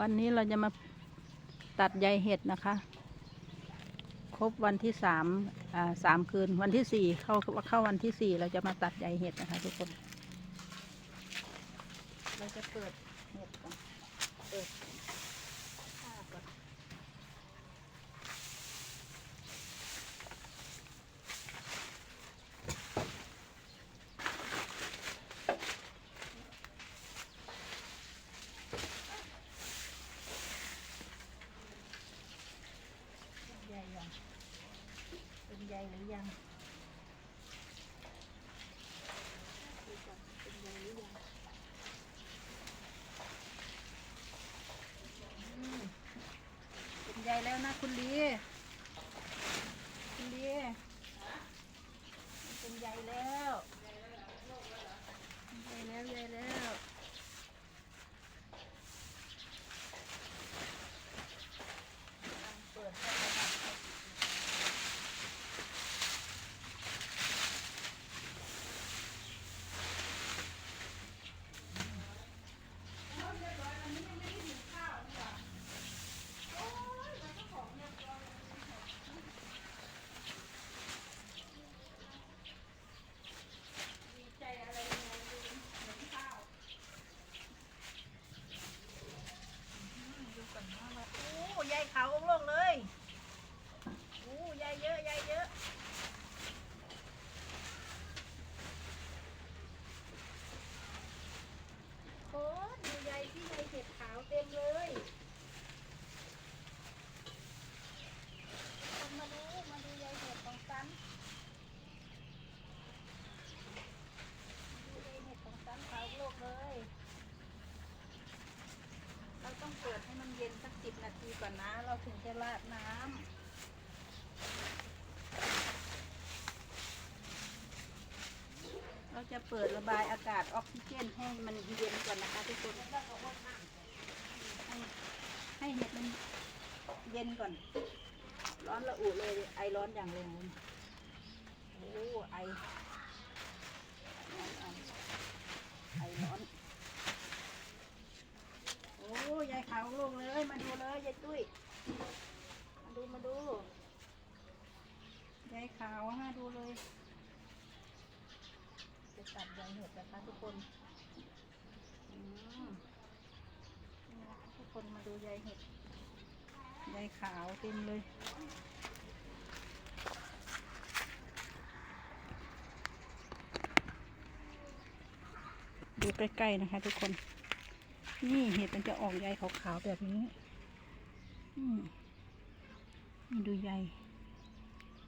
วันนี้เราจะมาตัดใยเห็ดนะคะ ครบวันที่สามสามคืนวันที่สี่เข้าเข้าวันที่สี่เราจะมาตัดใยเห็ดนะคะ ทุกคน เราจะเปิดเห็ดก่อนเปิดผ้าก่อนใยยัง เป็นใยหรือยังดูก่อนเป็นใยหรือยังเป็นใยแล้วนะคุณลีคุณลีเป็นใยแล้วใยแล้วใยแล้วเปิดเข้าไปค่ะดีใจอะไรยังไงดูเหมือนข้าวอืมดูก่อนนะว่าโอ้ใยขาวโล่งๆเลยโอ้ใยเยอะใยเยอะ โอ้ดูใยที่ใยเห็ดขาวเต็มเลยคนมาดูมาดูใยเห็ดของฉันดูใยเห็ดของฉันขาวโลกเลย เราต้องเปิดให้มันเย็น สักสิบนาทีก่อนนะ เราถึงจะราดน้ำ เราจะเปิดระบายอากาศออกซิเจนให้มันเย็นก่อนนะคะทุกคนให้ให้เห็ดมันเย็นก่อน ร้อนระอุเลย ไอร้อนอย่างแรงเลยโอ้ไอร้อนเอาไอร้อน โอ้ยายขาวลงเลย มาดูเลยยายตุ้ย มาดูมาดูยายขาวมาดูเลย จะตัดใยเห็ดนะคะทุกคนอืมนี่นะคะทุกคนมาดูใยเห็ดใยขาวเต็มเลยดูใกล้ๆนะคะทุกคน นี่เห็ดมันจะออกใยขาวๆแบบนี้ นี่ดูใย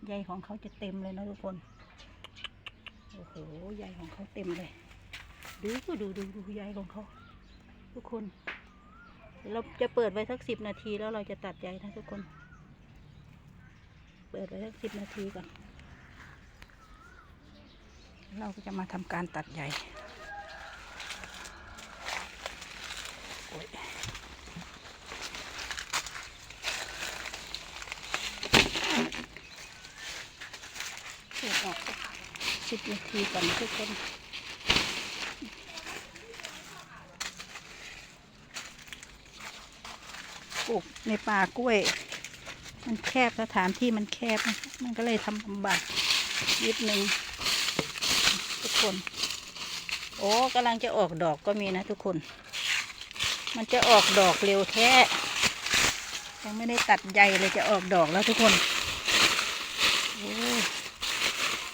ใยของเขาจะเต็มเลยนะทุกคน โอ้โห ใยของเขาเต็มเลย ดูดูดูดูใยของเขา ทุกคนเดี๋ยวเราจะเปิดไว้สักสิบนาทีแล้วเราจะตัดใยนะทุกคน เปิดไว้สักสิบนาทีก่อน เราก็จะมาทำการตัดใยโอ้ยเปิดออกสัก สิบนาทีก่อนทุกคนปลูกในป่ากล้วย มันแคบสถานที่มันแคบ มันก็เลยทำลำบากนิดนึงทุกคน โอ้กำลังจะออกดอกก็มีนะทุกคน มันจะออกดอกเร็วแท้ยังไม่ได้ตัดใยเลยจะออกดอกแล้วทุกคนโอ้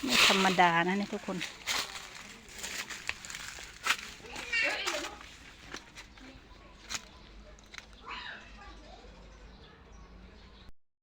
ไม่ธรรมดานะเนี่ยทุกคน